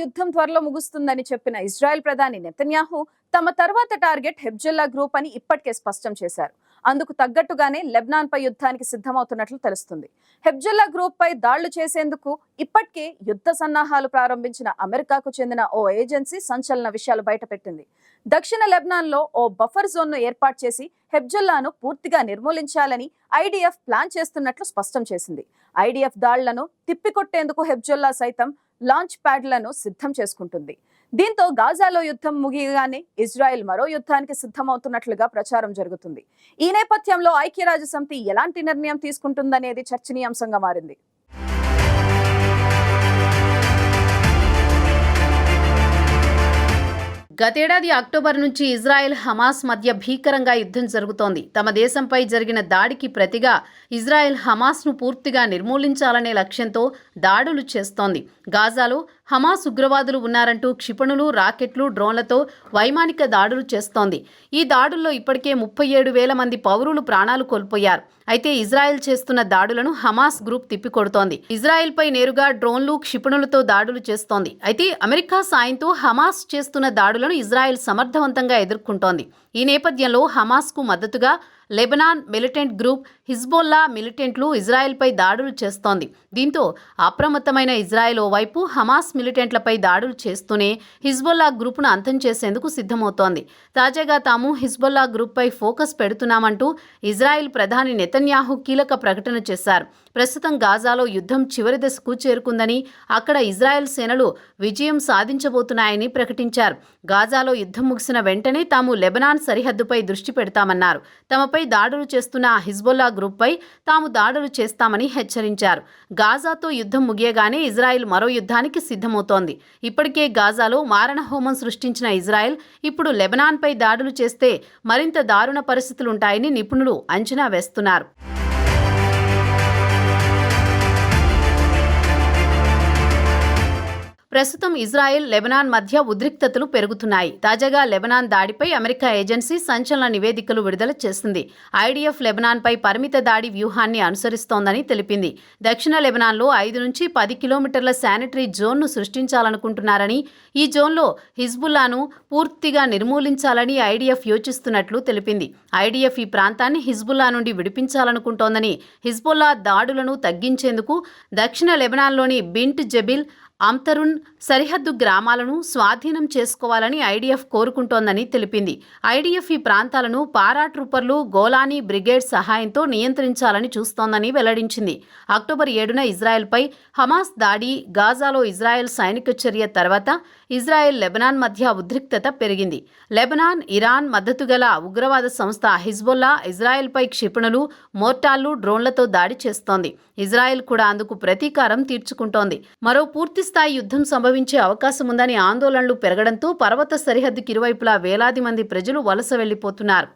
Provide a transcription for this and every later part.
యుద్ధం త్వరలో ముగుస్తుందని చెప్పిన ఇజ్రాయెల్ ప్రధాని నెతన్యాహు తమ తర్వాత టార్గెట్ హెబ్జల్లా గ్రూప్ అని ఇప్పటికే స్పష్టం చేశారు. అందుకు తగ్గట్టుగానే లెబ్నాన్ పై యుద్ధానికి సిద్ధమవుతున్నట్లు తెలుస్తుంది. హెబ్జల్లా గ్రూప్ పై దాళ్ళు చేసేందుకు ఇప్పటికే యుద్ధ సన్నాహాలు ప్రారంభించిన అమెరికాకు చెందిన ఓ ఏజెన్సీ సంచలన విషయాలు బయటపెట్టింది. దక్షిణ లెబ్నాన్లో ఓ బఫర్ జోన్ను ఏర్పాటు చేసి హెబ్జల్లాను పూర్తిగా నిర్మూలించాలని ఐడిఎఫ్ ప్లాన్ చేస్తున్నట్లు స్పష్టం చేసింది. ఐడిఎఫ్ దాళ్ళను తిప్పికొట్టేందుకు హెబ్జల్లా సైతం లాంచ్ ప్యాడ్లను సిద్ధం చేసుకుంటుంది. దీంతో గాజాలో యుద్ధం ముగియగానే ఇజ్రాయెల్ మరో యుద్ధానికి సిద్ధమవుతున్నట్లుగా ప్రచారం జరుగుతుంది. ఈ నేపథ్యంలో ఐక్యరాజ్య సమితి ఎలాంటి నిర్ణయం తీసుకుంటుందనేది చర్చనీయాంశంగా మారింది. గతేడాది అక్టోబర్ నుంచి ఇజ్రాయెల్ హమాస్ మధ్య భీకరంగా యుద్ధం జరుగుతోంది. తమ దేశంపై జరిగిన దాడికి ప్రతిగా ఇజ్రాయెల్ హమాస్ను పూర్తిగా నిర్మూలించాలనే లక్ష్యంతో దాడులు చేస్తోంది. గాజాలో హమాస్ ఉగ్రవాదులు ఉన్నారంటూ క్షిపణులు రాకెట్లు డ్రోన్లతో వైమానిక దాడులు చేస్తోంది. ఈ దాడుల్లో ఇప్పటికే ముప్పై ఏడు వేల మంది పౌరులు ప్రాణాలు కోల్పోయారు. అయితే ఇజ్రాయెల్ చేస్తున్న దాడులను హమాస్ గ్రూప్ తిప్పికొడుతోంది. ఇజ్రాయెల్పై నేరుగా డ్రోన్లు క్షిపణులతో దాడులు చేస్తోంది. అయితే అమెరికా సాయంతో హమాస్ చేస్తున్న దాడులను ఇజ్రాయెల్ సమర్థవంతంగా ఎదుర్కొంటోంది. ఈ నేపథ్యంలో హమాస్కు మద్దతుగా లెబనాన్ మిలిటెంట్ గ్రూప్ హిజ్బోల్లా మిలిటెంట్లు ఇజ్రాయెల్పై దాడులు చేస్తోంది. దీంతో అప్రమత్తమైన ఇజ్రాయెల్ ఓవైపు హమాస్ మిలిటెంట్లపై దాడులు చేస్తూనే హిజ్బొల్లా గ్రూపును అంతం చేసేందుకు సిద్ధమవుతోంది. తాజాగా తాము హిజ్బొల్లా గ్రూప్పై ఫోకస్ పెడుతున్నామంటూ ఇజ్రాయెల్ ప్రధాని నెతన్యాహు కీలక ప్రకటన చేశారు. ప్రస్తుతం గాజాలో యుద్ధం చివరి దశకు చేరుకుందని అక్కడ ఇజ్రాయెల్ సేనలు విజయం సాధించబోతున్నాయని ప్రకటించారు. గాజాలో యుద్ధం ముగిసిన వెంటనే తాము లెబనాన్ సరిహద్దుపై దృష్టి పెడతామన్నారు. తమపై దాడులు చేస్తున్న హిజ్బుల్లా గ్రూప్పై తాము దాడులు చేస్తామని హెచ్చరించారు. గాజాతో యుద్ధం ముగియగానే ఇజ్రాయెల్ మరో యుద్ధానికి సిద్ధమవుతోంది. ఇప్పటికే గాజాలో మారణహోమం సృష్టించిన ఇజ్రాయెల్ ఇప్పుడు లెబనాన్పై దాడులు చేస్తే మరింత దారుణ పరిస్థితులుంటాయని నిపుణులు అంచనా వేస్తున్నారు. ప్రస్తుతం ఇజ్రాయెల్ లెబనాన్ మధ్య ఉద్రిక్తతలు పెరుగుతున్నాయి. తాజాగా లెబనాన్ దాడిపై అమెరికా ఏజెన్సీ సంచలన నివేదికలు విడుదల చేసింది. ఐడిఎఫ్ లెబనాన్పై పరిమిత దాడి వ్యూహాన్ని అనుసరిస్తోందని తెలిపింది. దక్షిణ లెబనాన్లో ఐదు నుంచి పది కిలోమీటర్ల శానిటరీ జోన్ను సృష్టించాలనుకుంటున్నారని ఈ జోన్లో హిజ్బుల్లాను పూర్తిగా నిర్మూలించాలని ఐడిఎఫ్ యోచిస్తున్నట్లు తెలిపింది. ఐడిఎఫ్ ఈ ప్రాంతాన్ని హిజ్బుల్లా నుండి విడిపించాలనుకుంటోందని హిజ్బుల్లా దాడులను తగ్గించేందుకు దక్షిణ లెబనాన్లోని బింట్ జబిల్ అమ్తరున్ సరిహద్దు గ్రామాలను స్వాధీనం చేసుకోవాలని ఐడిఎఫ్ కోరుకుంటోందని తెలిపింది. ఐడిఎఫ్ ఈ ప్రాంతాలను పారాట్రూపర్లు గోలానీ బ్రిగేడ్ సహాయంతో నియంత్రించాలని చూస్తోందని వెల్లడించింది. అక్టోబర్ ఏడున ఇజ్రాయెల్పై హమాస్ దాడి గాజాలో ఇజ్రాయెల్ సైనిక చర్య తర్వాత ఇజ్రాయెల్ లెబనాన్ మధ్య ఉద్రిక్తత పెరిగింది. లెబనాన్ ఇరాన్ మద్దతు గల ఉగ్రవాద సంస్థ హిజ్బొల్లా ఇజ్రాయెల్పై క్షిపణులు మోర్టార్లు డ్రోన్లతో దాడి చేస్తోంది. ఇజ్రాయెల్ కూడా అందుకు ప్రతీకారం తీర్చుకుంటోంది. మరో పూర్తి స్థాయి యుద్ధం సంభవించే అవకాశం ఉందని ఆందోళనలు పెరగడంతో పర్వత సరిహద్దుకి ఇరువైపులా వేలాది మంది ప్రజలు వలస వెళ్ళిపోతున్నారు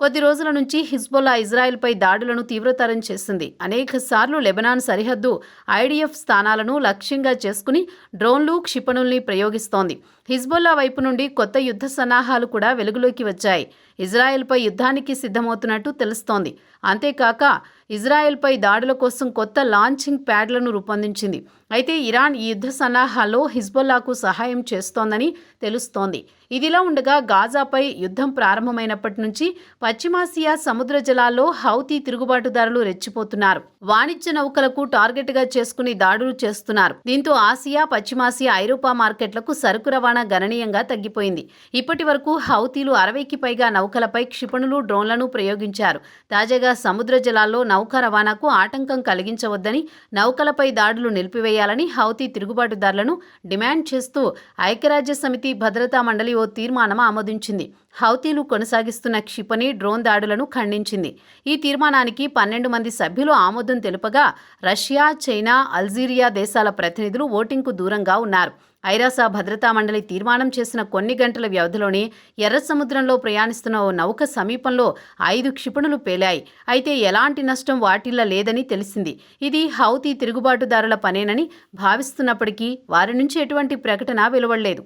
కొద్ది రోజుల నుంచి హిజ్బుల్లా ఇజ్రాయెల్పై దాడులను తీవ్రతరం చేసింది. అనేక సార్లు లెబనాన్ సరిహద్దు ఐడిఎఫ్ స్థానాలను లక్ష్యంగా చేసుకుని డ్రోన్లు క్షిపణుల్ని ప్రయోగిస్తోంది. హిజ్బుల్లా వైపు నుండి కొత్త యుద్ధ సన్నాహాలు కూడా వెలుగులోకి వచ్చాయి. ఇజ్రాయెల్పై యుద్ధానికి సిద్ధమవుతున్నట్టు తెలుస్తోంది. అంతేకాక ఇజ్రాయెల్పై దాడుల కోసం కొత్త లాంచింగ్ ప్యాడ్లను రూపొందించింది. అయితే ఇరాన్ ఈ యుద్ధ సన్నాహాల్లో హిజ్బుల్లాకు సహాయం చేస్తోందని తెలుస్తోంది. ఇదిలా ఉండగా గాజాపై యుద్ధం ప్రారంభమైనప్పటి నుంచి పశ్చిమాసియా సముద్ర జలాల్లో హౌతీ తిరుగుబాటుదారులు రెచ్చిపోతున్నారు. వాణిజ్య నౌకలకు టార్గెట్గా చేసుకుని దాడులు చేస్తున్నారు. దీంతో ఆసియా పశ్చిమాసియా ఐరోపా మార్కెట్లకు సరుకు రవాణా గణనీయంగా తగ్గిపోయింది. ఇప్పటి వరకు హౌతీలు అరవైకి పైగా నౌకలపై క్షిపణులు డ్రోన్లను ప్రయోగించారు. తాజాగా సముద్ర జలాల్లో నౌక రవాణాకు ఆటంకం కలిగించవద్దని నౌకలపై దాడులు నిలిపివేయాలని హౌతీ తిరుగుబాటుదారులను డిమాండ్ చేస్తూ ఐక్యరాజ్య సమితి భద్రతా మండలి ఓ తీర్మానం ఆమోదించింది. హౌతీలు కొనసాగిస్తున్న క్షిపణి డ్రోన్ దాడులను ఖండించింది. ఈ తీర్మానానికి పన్నెండు మంది సభ్యులు ఆమోదం తెలుపగా రష్యా చైనా అల్జీరియా దేశాల ప్రతినిధులు ఓటింగ్కు దూరంగా ఉన్నారు. ఐరాస భద్రతా మండలి తీర్మానం చేసిన కొన్ని గంటల వ్యవధిలోనే ఎర్ర సముద్రంలో ప్రయాణిస్తున్న ఓ నౌక సమీపంలో ఐదు క్షిపణులు పేలాయి. అయితే ఎలాంటి నష్టం వాటిల్ల లేదని తెలిసింది. ఇది హౌతీ తిరుగుబాటుదారుల పనేనని భావిస్తున్నప్పటికీ వారి నుంచి ఎటువంటి ప్రకటన వెలువడలేదు.